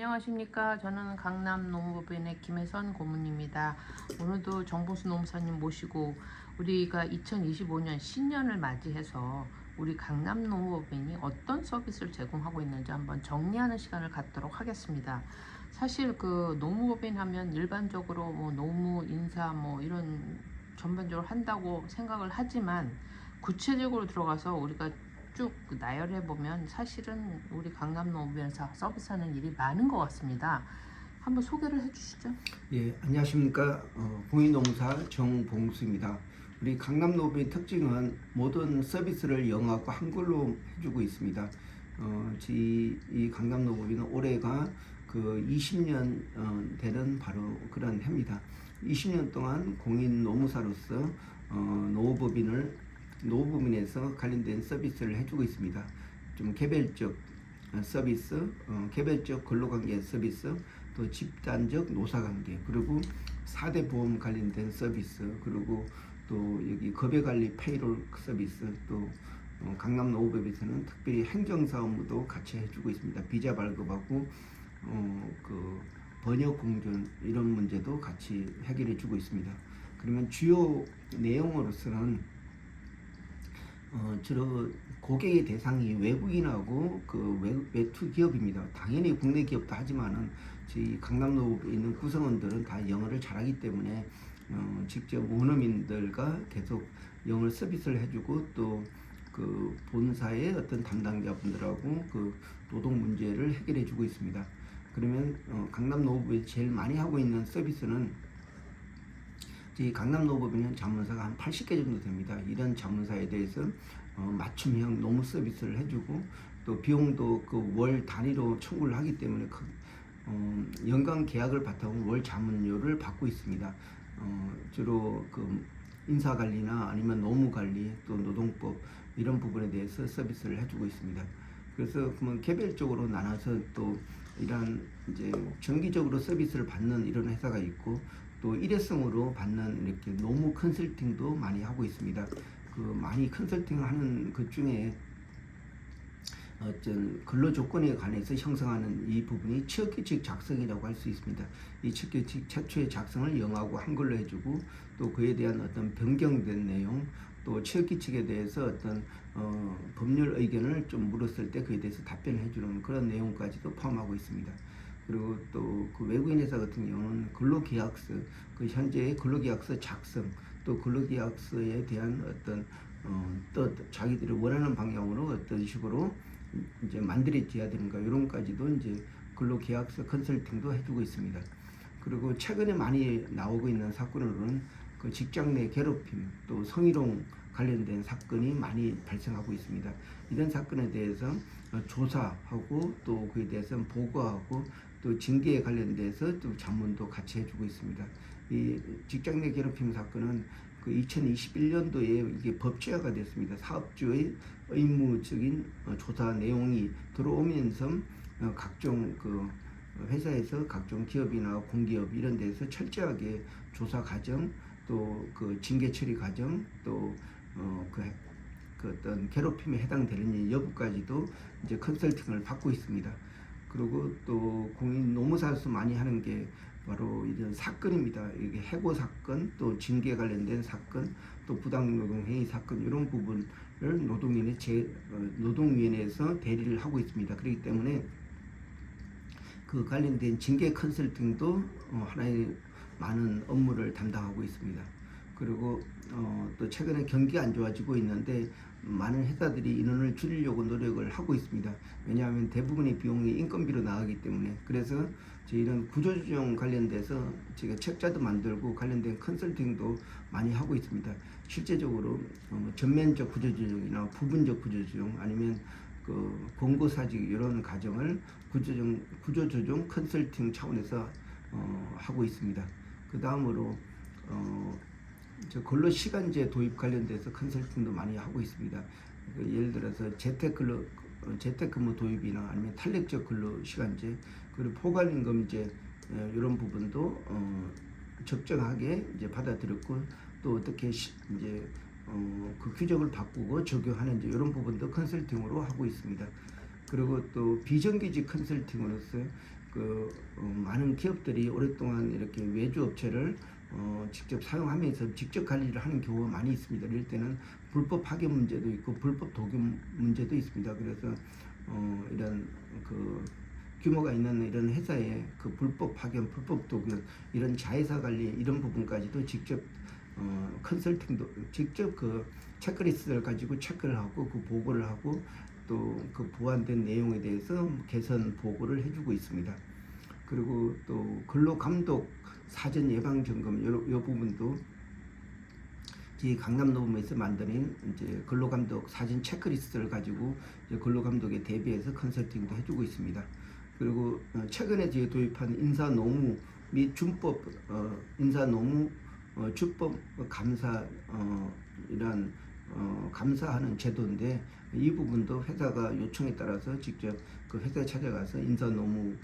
안녕하십니까. 저는 강남 농업법인의 김혜선 고문입니다. 오늘도 정보수 농사님 모시고 우리가 2025년 신년을 맞이해서 우리 강남 농업법인이 어떤 서비스를 제공하고 있는지 한번 정리하는 시간을 갖도록 하겠습니다. 사실 그 농무법인 하면 일반적으로 뭐 노무, 인사 뭐 이런 전반적으로 한다고 생각을 하지만 구체적으로 들어가서 우리가 쭉 나열해 보면 사실은 우리 강남 농업에서 서비스하는 일이 많은 것 같습니다. 한번 소개를 해주시죠. 예, 안녕하십니까. 어, 공인농사 정봉수입니다. 우리 강남노브의 특징은 모든 서비스를 영어하고 한글로 해주고 있습니다. 어, 이, 이 강남노브는 올해가 그 20년 어, 되는 바로 그런 해입니다. 20년 동안 공인 노무사로서 어, 노법인을 노부민에서 관련된 서비스를 해주고 있습니다. 좀 개별적 어, 서비스, 어, 개별적 근로관계 서비스, 또 집단적 노사관계, 그리고 4대 보험 관련된 서비스, 그리고 또 여기 급여관리 페이롤 서비스, 또 어, 강남 노후법에서는 특별히 행정사 업무도 같이 해주고 있습니다. 비자 발급하고 어, 그 번역 공존 이런 문제도 같이 해결해 주고 있습니다. 그러면 주요 내용으로서는 어, 주로 고객의 대상이 외국인하고 그 외, 외투 기업입니다. 당연히 국내 기업도 하지만은 저희 강남로에 있는 구성원들은 다 영어를 잘하기 때문에 어, 직접 원어민들과 계속 영어 서비스를 해주고 또 그 본사의 어떤 담당자분들하고 그 노동 문제를 해결해 주고 있습니다. 그러면 어, 강남 노부에 제일 많이 하고 있는 서비스는 이 강남 노법인은 자문사가 한 80개 정도 됩니다. 이런 자문사에 대해서 어, 맞춤형 노무 서비스를 해주고 또 비용도 그 월 단위로 청구를 하기 때문에 그, 어, 연간 계약을 바탕으로 월 자문료를 받고 있습니다. 어, 주로 그 인사 관리나 아니면 노무 관리 또 노동법 이런 부분에 대해서 서비스를 해주고 있습니다. 그래서 그러면 개별적으로 나눠서 또 이런 이제 정기적으로 서비스를 받는 이런 회사가 있고 또 일회성으로 받는 이렇게 노무 컨설팅도 많이 하고 있습니다. 그 많이 컨설팅을 하는 것 중에 어떤 근로 조건에 관해서 형성하는 이 부분이 취업규칙 작성이라고 할 수 있습니다. 이 취업규칙 최초의 작성을 영어하고 한글로 해주고 또 그에 대한 어떤 변경된 내용 또 취업규칙에 대해서 어떤 어, 법률 의견을 좀 물었을 때 그에 대해서 답변을 해주는 그런 내용까지도 포함하고 있습니다. 그리고 또 그 외국인 회사 같은 경우는 근로계약서, 그 현재의 근로계약서 작성, 또 근로계약서에 대한 어떤 어, 또 자기들이 원하는 방향으로 어떤 식으로 이제 만들어져야 되는가 이런 까지도 이제 근로계약서 컨설팅도 해주고 있습니다. 그리고 최근에 많이 나오고 있는 사건으로는 그 직장 내 괴롭힘 또 성희롱 관련된 사건이 많이 발생하고 있습니다. 이런 사건에 대해서 어, 조사하고 또 그에 대해서 보고하고 또 징계에 관련돼서 또 자문도 같이 해주고 있습니다. 이 직장 내 괴롭힘 사건은 그 2021년도에 이게 법제화가 됐습니다. 사업주의 의무적인 어, 조사 내용이 들어오면서 어, 각종 그 회사에서 각종 기업이나 공기업 이런 데서 철저하게 조사 과정 또 그 징계 처리 과정 또그 그 어떤 괴롭힘에 해당되는 여부까지도 이제 컨설팅을 받고 있습니다. 그리고 또 공인 노무사에서 많이 하는 게 바로 이런 사건입니다. 이게 해고 사건, 또 징계 관련된 사건, 또 부당노동 행위 사건 이런 부분을 노동위원회 제 어, 노동위원회에서 대리를 하고 있습니다. 그렇기 때문에 그 관련된 징계 컨설팅도 어, 하나의 많은 업무를 담당하고 있습니다. 그리고 어, 또 최근에 경기가 안 좋아지고 있는데 많은 회사들이 인원을 줄이려고 노력을 하고 있습니다. 왜냐하면 대부분의 비용이 인건비로 나가기 때문에 그래서 저희는 구조조정 관련돼서 제가 책자도 만들고 관련된 컨설팅도 많이 하고 있습니다. 실제적으로 어, 전면적 구조조정이나 부분적 구조조정 아니면 그 공고사직 이런 과정을 구조조정, 구조조정 컨설팅 차원에서 어, 하고 있습니다. 그 다음으로 어, 저 근로 시간제 도입 관련돼서 컨설팅도 많이 하고 있습니다. 그 예를 들어서 재택근로 어, 재택근무 도입이나 아니면 탄력적 근로 시간제 그리고 포괄임금제 어, 이런 부분도 어, 적정하게 이제 받아들였고 또 어떻게 시, 이제 어, 그 규정을 바꾸고 적용하는지 이런 부분도 컨설팅으로 하고 있습니다. 그리고 또 비정규직 컨설팅으로서 그 어, 많은 기업들이 오랫동안 이렇게 외주 업체를 어, 직접 사용하면서 직접 관리를 하는 경우가 많이 있습니다. 이럴 때는 불법 파견 문제도 있고 불법 독일 문제도 있습니다. 그래서 어, 이런 그 규모가 있는 이런 회사에 그 불법 파견, 불법 독일 이런 자회사 관리 이런 부분까지도 직접 어, 컨설팅도 직접 그 체크리스트를 가지고 체크를 하고 그 보고를 하고 또 그 보완된 내용에 대해서 개선 보고를 해주고 있습니다. 그리고 또 근로 감독 사전 예방 점검 요, 요 부분도 이 강남노무에서 만드는 이제 근로감독 사진 체크리스트를 가지고 근로감독에 대비해서 컨설팅도 해주고 있습니다. 그리고 어, 최근에 저희 도입한 인사노무 및 준법 어, 인사노무 어, 주법 감사 어, 이런 어, 감사하는 제도인데 이 부분도 회사가 요청에 따라서 직접 그 회사에 찾아가서 인사 노무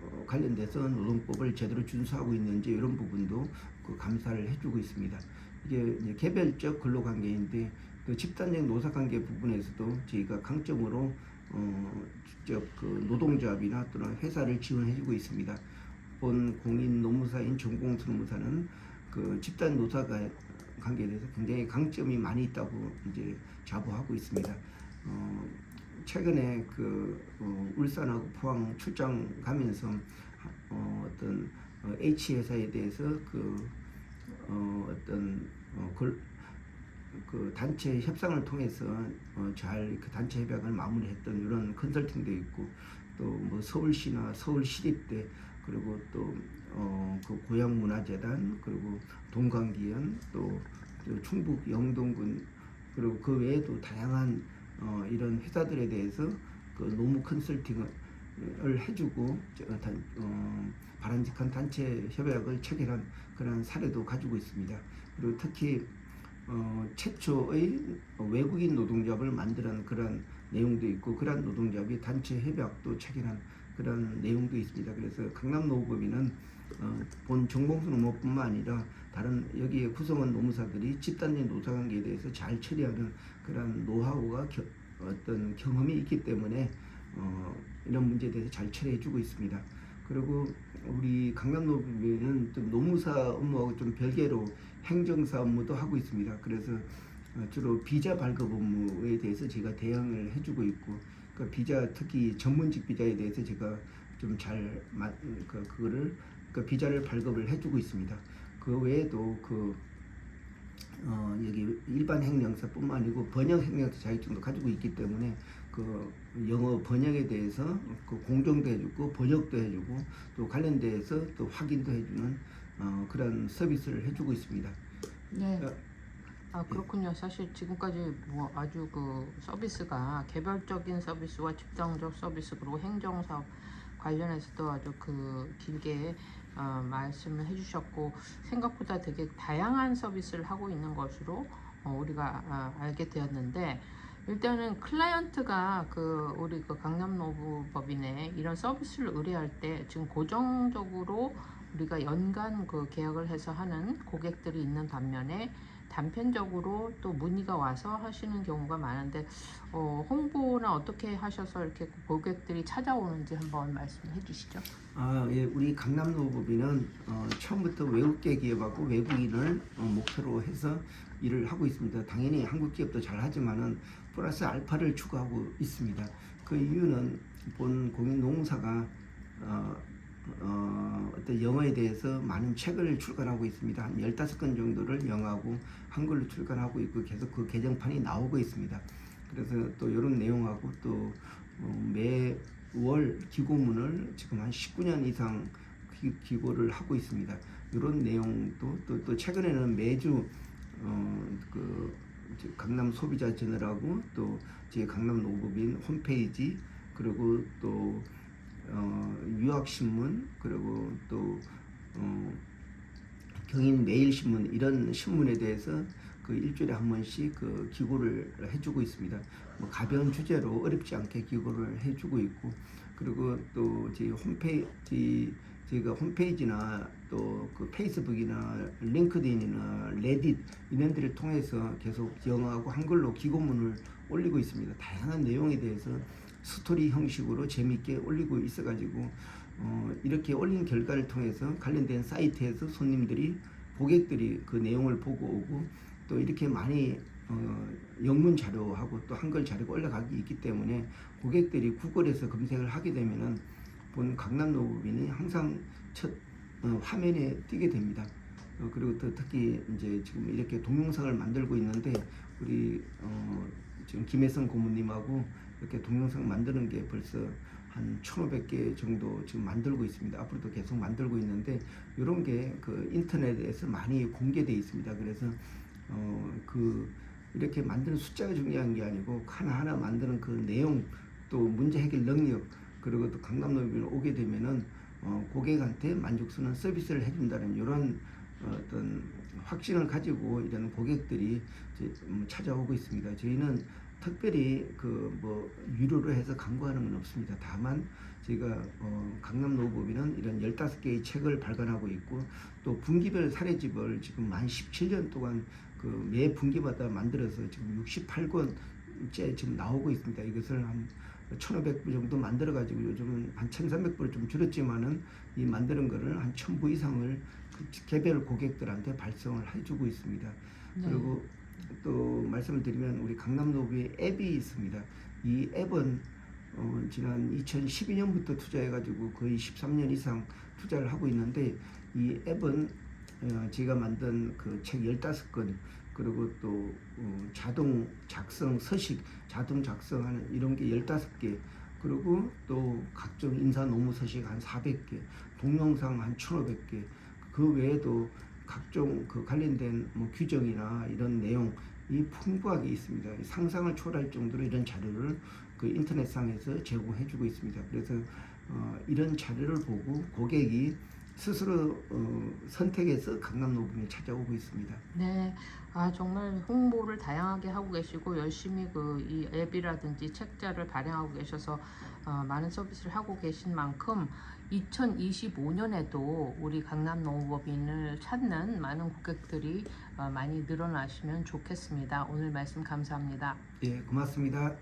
어, 관련돼서 노동법을 제대로 준수하고 있는지 이런 부분도 그 감사를 해주고 있습니다. 이게 개별적 근로관계인데 또 집단적 노사관계 부분에서도 저희가 강점으로 어, 직접 그 노동조합이나 또는 회사를 지원해주고 있습니다. 본 공인 노무사인 전공노무사는 그 집단 노사 관계에 대해서 굉장히 강점이 많이 있다고 이제 자부하고 있습니다. 어, 최근에 그 어, 울산하고 포항 출장 가면서 어, 어떤 어, H 회사에 대해서 그 어, 어떤 어, 글, 그 단체 협상을 통해서 어, 잘그 단체 협약을 마무리했던 이런 컨설팅도 있고 또 뭐 서울시나 서울시립대 그리고 또 어 그 고향문화재단 그리고 동광기연 또, 또 충북 영동군 그리고 그 외에도 다양한 어, 이런 회사들에 대해서 그 노무 컨설팅을 해주고 어, 바람직한 단체 협약을 체결한 그런 사례도 가지고 있습니다. 그리고 특히 어, 최초의 외국인 노동조합을 만드는 그런 내용도 있고 그런 노동조합이 단체 협약도 체결한 그런 내용도 있습니다. 그래서 강남노무법인은 어, 본 정봉수 노무뿐만 아니라 다른 여기에 구성원 노무사들이 집단적 노사관계에 대해서 잘 처리하는 그런 노하우가 겨, 어떤 경험이 있기 때문에 어, 이런 문제에 대해서 잘 처리해주고 있습니다. 그리고 우리 강남노무법인은 좀 노무사 업무하고 좀 별개로 행정사 업무도 하고 있습니다. 그래서 어, 주로 비자 발급 업무에 대해서 제가 대응을 해주고 있고 그 비자 특히 전문직 비자에 대해서 제가 좀잘 그, 그거를 그 비자를 발급을 해주고 있습니다. 그 외에도 그 어, 여기 일반 행령사뿐만 아니고 번역 행령사 자격증도 가지고 있기 때문에 그 영어 번역에 대해서 그 공정도 해주고 번역도 해주고 또 관련돼서 또 확인도 해주는 어, 그런 서비스를 해주고 있습니다. 네. 어, 아 그렇군요. 사실 지금까지 뭐 아주 그 서비스가 개별적인 서비스와 집단적 서비스 그리고 행정 사업 관련해서도 아주 그 길게 어, 말씀을 해주셨고 생각보다 되게 다양한 서비스를 하고 있는 것으로 어, 우리가 아, 알게 되었는데 일단은 클라이언트가 그 우리 그 강남노부법인에 이런 서비스를 의뢰할 때 지금 고정적으로 우리가 연간 그 계약을 해서 하는 고객들이 있는 반면에 단편적으로 또 문의가 와서 하시는 경우가 많은데 어, 홍보나 어떻게 하셔서 이렇게 고객들이 찾아오는지 한번 말씀해 주시죠. 아, 예, 우리 강남노법인은 어, 처음부터 외국계 기업하고 외국인을 어, 목표로 해서 일을 하고 있습니다. 당연히 한국 기업도 잘 하지만은 플러스 알파를 추구하고 있습니다. 그 이유는 본 공인 노무사가 어, 어, 어떤 영어에 대해서 많은 책을 출간하고 있습니다. 한 15권 정도를 영어하고 한글로 출간하고 있고 계속 그 개정판이 나오고 있습니다. 그래서 또 이런 내용하고 또 어, 매월 기고문을 지금 한 19년 이상 기, 기고를 하고 있습니다. 이런 내용도 또, 또 최근에는 매주 어, 그 강남 소비자 채널하고 또 제 강남 노법인 홈페이지 그리고 또 어, 유학신문 그리고 또 어, 경인 매일신문 이런 신문에 대해서 그 일주일에 한 번씩 그 기고를 해주고 있습니다. 뭐 가벼운 주제로 어렵지 않게 기고를 해주고 있고 그리고 또 저희 홈페이지 저희가 홈페이지나 또 그 페이스북이나 링크드인이나 레딧 이런 데를 통해서 계속 영어하고 한글로 기고문을 올리고 있습니다. 다양한 내용에 대해서 스토리 형식으로 재밌게 올리고 있어가지고 어, 이렇게 올린 결과를 통해서 관련된 사이트에서 손님들이 고객들이 그 내용을 보고 오고 또 이렇게 많이 어, 영문 자료하고 또 한글 자료가 올라가기 있기 때문에 고객들이 구글에서 검색을 하게 되면은 본 강남 노부빈이 항상 첫 어, 화면에 띄게 됩니다. 어, 그리고 또 특히 이제 지금 이렇게 동영상을 만들고 있는데 우리 어, 지금 김혜성 고모님하고 이렇게 동영상 만드는 게 벌써 한 1,500개 정도 지금 만들고 있습니다. 앞으로도 계속 만들고 있는데 이런 게 그 인터넷에서 많이 공개돼 있습니다. 그래서 어, 그 이렇게 만드는 숫자가 중요한 게 아니고 하나하나 만드는 그 내용 또 문제 해결 능력 그리고 또 강남노비를 오게 되면은 어, 고객한테 만족스러운 서비스를 해준다는 이런 어떤 확신을 가지고 이런 고객들이 음, 찾아오고 있습니다. 저희는 특별히 그 뭐 유료로 해서 광고하는 건 없습니다. 다만 저희가 어, 강남 노부비는 이런 15개의 책을 발간하고 있고 또 분기별 사례집을 지금 만 17년 동안 그 매 분기마다 만들어서 지금 68권째 지금 나오고 있습니다. 이것을 한 1,500부 정도 만들어 가지고 요즘은 한 1,300부를 좀 줄였지만은 이 만드는 거를 한 1,000부 이상을 그 개별 고객들한테 발송을 해 주고 있습니다. 네. 그리고 또 말씀을 드리면 우리 강남노부의 앱이 있습니다. 이 앱은 어, 지난 2012년부터 투자해가지고 거의 13년 이상 투자를 하고 있는데 이 앱은 어, 제가 만든 그 책 15권 그리고 또 어, 자동 작성 서식 자동 작성하는 이런 게 15개 그리고 또 각종 인사 노무 서식 한 400개 동영상 한 1,500개 그 외에도 각종 그 관련된 뭐 규정이나 이런 내용 이 풍부하게 있습니다. 상상을 초월할 정도로 이런 자료를 그 인터넷상에서 제공해주고 있습니다. 그래서 어, 이런 자료를 보고 고객이 스스로 어, 선택해서 강남 노분에 찾아오고 있습니다. 네, 아 정말 홍보를 다양하게 하고 계시고 열심히 그 이 앱이라든지 책자를 발행하고 계셔서 어, 많은 서비스를 하고 계신 만큼 2025년에도 우리 강남 농업법인을 찾는 많은 고객들이 어, 많이 늘어나시면 좋겠습니다. 오늘 말씀 감사합니다. 예, 고맙습니다.